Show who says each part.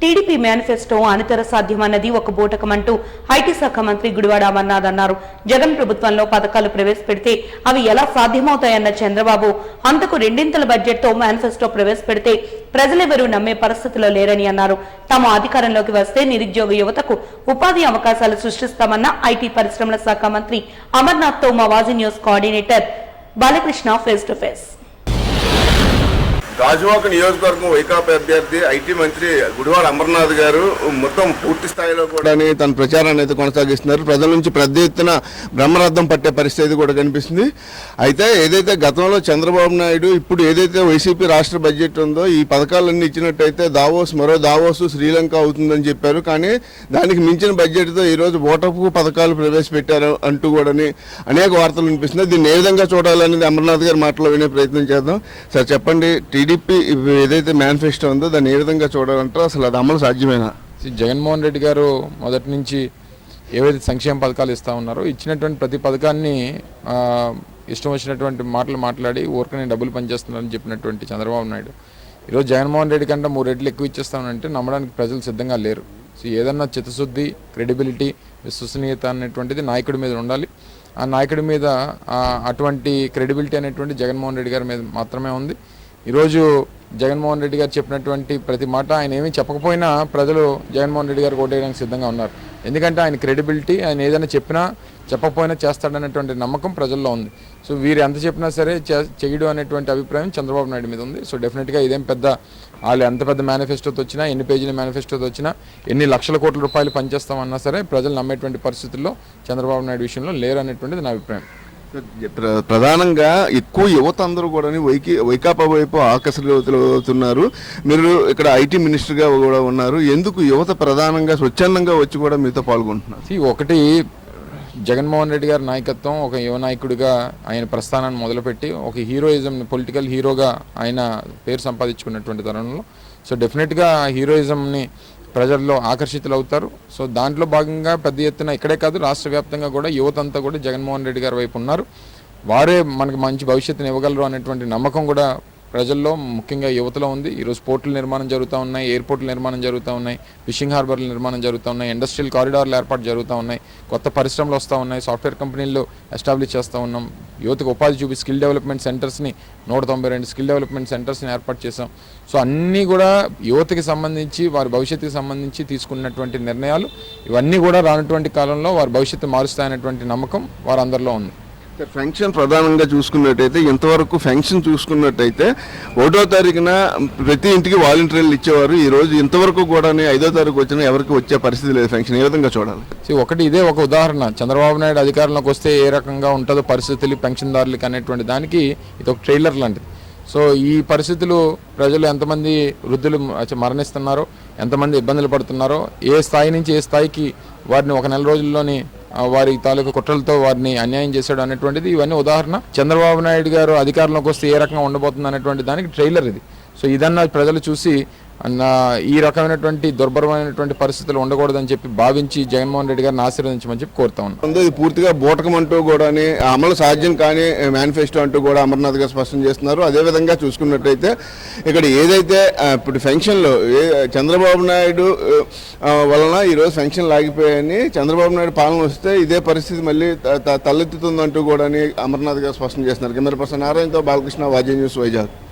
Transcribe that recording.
Speaker 1: TDP manifesto అనితర సాధ్యమన్నది ఒక బూటకమంటూ IT శాఖ మంత్రి గుడివాడ అమర్నాథ్ అన్నారు. జగన్ ప్రభుత్వంలో పథకాలు ప్రవేశపెడితే అవి ఎలా సాధ్యమవుతాయన్న చంద్రబాబు అంతకు రెండింతల బడ్జెట్తో మేనిఫెస్టో ప్రవేశపెడితే ప్రజలెవరూ నమ్మే పరిస్థితిలో లేరని అన్నారు. తాము అధికారంలోకి వస్తే నిరుద్యోగ యువతకు ఉపాధి అవకాశాలు సృష్టిస్తామన్న ఐటీ పరిశ్రమల శాఖ మంత్రి అమర్నాథ్తో మా Vaji news coordinator Balakrishna face to face
Speaker 2: Gajuwaka నియోజకవర్గం వైకాపా అభ్యర్థి ఐటీ మంత్రి గుడివాడ అమర్నాథ్ గారు మొత్తం పూర్తి స్థాయిలో కూడా తన ప్రచారాన్ని అయితే కొనసాగిస్తున్నారు. ప్రజల నుంచి పెద్ద ఎత్తున బ్రహ్మరథం పట్టే పరిస్థితి కూడా కనిపిస్తుంది. అయితే ఏదైతే గతంలో చంద్రబాబు నాయుడు ఇప్పుడు ఏదైతే వైసీపీ రాష్ట్ర బడ్జెట్ ఉందో ఈ పథకాలన్నీ ఇచ్చినట్టయితే దావోస్ మరో దావోస్ శ్రీలంక అవుతుందని చెప్పారు. కానీ దానికి మించిన బడ్జెట్తో ఈరోజు ఓటపు పథకాలు ప్రవేశపెట్టారు అంటూ కూడా అనేక వార్తలు వినిపిస్తున్నాయి. దీన్ని ఏ విధంగా చూడాలనేది అమర్నాథ్ గారి మాటలో వినే ప్రయత్నం చేద్దాం. సార్ చెప్పండి టీడీపీ ఏదైతే మేనిఫెస్టో ఉందో దాన్ని ఏ విధంగా చూడాలంటారో అసలు అది అమలు సాధ్యమేనా?
Speaker 3: శ్రీ జగన్మోహన్ రెడ్డి గారు మొదటి నుంచి ఏవైతే సంక్షేమ పథకాలు ఇస్తూ ఉన్నారో ఇచ్చినటువంటి ప్రతి పథకాన్ని ఇష్టం వచ్చినటువంటి మాటలు మాట్లాడి ఊరికనే డబ్బులు పనిచేస్తున్నారని చెప్పినటువంటి చంద్రబాబు నాయుడు. ఈరోజు జగన్మోహన్ రెడ్డి కంటే మూడు రెట్లు ఎక్కువ ఇచ్చేస్తామంటే నమ్మడానికి ప్రజలు సిద్ధంగా లేరు. సో ఏదన్నా చిత్తశుద్ధి క్రెడిబిలిటీ విశ్వసనీయత అనేటువంటిది నాయకుడి మీద ఉండాలి. ఆ నాయకుడి మీద అటువంటి క్రెడిబిలిటీ అనేటువంటి జగన్మోహన్ రెడ్డి గారి మీద మాత్రమే ఉంది. ఈరోజు జగన్మోహన్ రెడ్డి గారు చెప్పినటువంటి ప్రతి మాట ఆయన ఏమీ చెప్పకపోయినా ప్రజలు జగన్మోహన్ రెడ్డి గారు ఓటేయడానికి సిద్ధంగా ఉన్నారు. ఎందుకంటే ఆయన క్రెడిబిలిటీ ఆయన ఏదైనా చెప్పినా చెప్పకపోయినా చేస్తాడనేటువంటి నమ్మకం ప్రజల్లో ఉంది. సో వీరు ఎంత చెప్పినా సరే చే- చేయడు అనేటువంటి అభిప్రాయం చంద్రబాబు నాయుడు మీద ఉంది. సో డెఫినెట్గా ఇదేం పెద్ద వాళ్ళు ఎంత పెద్ద మేనిఫెస్టోతో వచ్చినా ఎన్ని పేజీల మేనిఫెస్టోతో వచ్చినా ఎన్ని లక్షల కోట్ల రూపాయలు పనిచేస్తామన్నా సరే ప్రజలు నమ్మేటువంటి పరిస్థితుల్లో చంద్రబాబు నాయుడు విషయంలో లేరు అనేటువంటిది నా అభిప్రాయం.
Speaker 2: ప్రధానంగా ఎక్కువ యువత అందరూ కూడా వైకి వైకాపా వైపు ఆకర్షితులవుతున్నారు. మీరు ఇక్కడ ఐటీ మినిస్టర్గా కూడా ఉన్నారు. ఎందుకు యువత ప్రధానంగా స్వచ్ఛందంగా వచ్చి కూడా మీతో పాల్గొంటున్నారు?
Speaker 3: ఒకటి జగన్మోహన్ రెడ్డి గారి నాయకత్వం ఒక యువ నాయకుడిగా ఆయన ప్రస్థానాన్ని మొదలుపెట్టి ఒక హీరోయిజం పొలిటికల్ హీరోగా ఆయన పేరు సంపాదించుకున్నటువంటి తరుణంలో. సో డెఫినెట్గా హీరోయిజంని ప్రజల్లో ఆకర్షితులవుతారు. సో దాంట్లో భాగంగా పెద్ద ఎత్తున ఇక్కడే కాదు రాష్ట్ర వ్యాప్తంగా కూడా యువత అంతా కూడా జగన్మోహన్ రెడ్డి గారి వైపు ఉన్నారు. వారే మనకు మంచి భవిష్యత్తుని ఇవ్వగలరు అనేటువంటి నమ్మకం కూడా ప్రజల్లో ముఖ్యంగా యువతలో ఉంది. ఈరోజు పోర్టుల నిర్మాణం జరుగుతూ ఉన్నాయి ఎయిర్పోర్టుల నిర్మాణం జరుగుతూ ఉన్నాయి ఫిషింగ్ హార్బర్ల నిర్మాణం జరుగుతూ ఉన్నాయి ఇండస్ట్రియల్ కారిడార్లు ఏర్పాటు జరుగుతూ ఉన్నాయి కొత్త పరిశ్రమలు వస్తూ ఉన్నాయి సాఫ్ట్వేర్ కంపెనీలు ఎస్టాబ్లిష్ చేస్తూ ఉన్నాం. యువతకు ఉపాధి చూపి స్కిల్ డెవలప్మెంట్ సెంటర్స్ని నూట తొంభై రెండు స్కిల్ డెవలప్మెంట్ సెంటర్స్ని ఏర్పాటు చేశాం. సో అన్నీ కూడా యువతకి సంబంధించి వారి భవిష్యత్తుకి సంబంధించి తీసుకున్నటువంటి నిర్ణయాలు ఇవన్నీ కూడా రానటువంటి కాలంలో వారి భవిష్యత్తు మారుస్తాయనేటువంటి నమ్మకం వారందరిలో ఉంది.
Speaker 2: ఫెన్షన్ ప్రధానంగా చూసుకున్నట్టయితే ఇంతవరకు ఫెన్షన్ చూసుకున్నట్టయితే ఒకటో తారీఖున ప్రతి ఇంటికి వాలంటీర్లు ఇచ్చేవారు. ఈ రోజు ఇంతవరకు కూడా ఐదో తారీఖు వచ్చిన ఎవరికి వచ్చే పరిస్థితి లేదు ఫంక్షన్ ఏ విధంగా చూడాలి?
Speaker 3: ఒకటి ఇదే ఒక ఉదాహరణ. చంద్రబాబు నాయుడు అధికారంలోకి వస్తే ఏ రకంగా ఉంటుందో పరిస్థితులు పెన్షన్దారులకి అనేటువంటి దానికి ఇది ఒక ట్రైలర్ లాంటిది. సో ఈ పరిస్థితులు ప్రజలు ఎంతమంది వృద్ధులు మరణిస్తున్నారో ఎంతమంది ఇబ్బందులు పడుతున్నారో ఏ స్థాయి నుంచి ఏ స్థాయికి వారిని ఒక నెల రోజుల్లోని వారి తాలూకు కుట్రలతో వారిని అన్యాయం చేశాడు అనేటువంటిది ఇవన్నీ ఉదాహరణ. చంద్రబాబు నాయుడు గారు అధికారంలోకి వస్తే ఏ రకంగా ఉండబోతుంది అనేటువంటి దానికి ట్రైలర్ ఇది. సో ఇదన్నా ప్రజలు చూసి ఈ రకమైనటువంటి దుర్భరమైనటువంటి పరిస్థితులు ఉండకూడదని చెప్పి భావించి జగన్మోహన్ రెడ్డి గారిని ఆశీర్వదించమని చెప్పి కోరుతా ఉన్నాను
Speaker 2: ఇది పూర్తిగా బూటకం అంటూ కూడా అమలు సాధ్యం కానీ మేనిఫెస్టో అంటూ కూడా అమర్నాథ్ గారు స్పష్టం చేస్తున్నారు. అదేవిధంగా చూసుకున్నట్టయితే ఇక్కడ ఏదైతే ఇప్పుడు ఫెన్షన్లో ఏ చంద్రబాబు నాయుడు వలన ఈరోజు ఫెన్షన్ లాగిపోయాయని చంద్రబాబు నాయుడు పాలన వస్తే ఇదే పరిస్థితి మళ్ళీ త- త- తలెత్తుతుందంటూ కూడా అమర్నాథ్ గారు స్పష్టం చేస్తున్నారు. కెమెరా పర్సన్ నారాయణతో బాలకృష్ణ వాజ్య న్యూస్ వైజాగ్.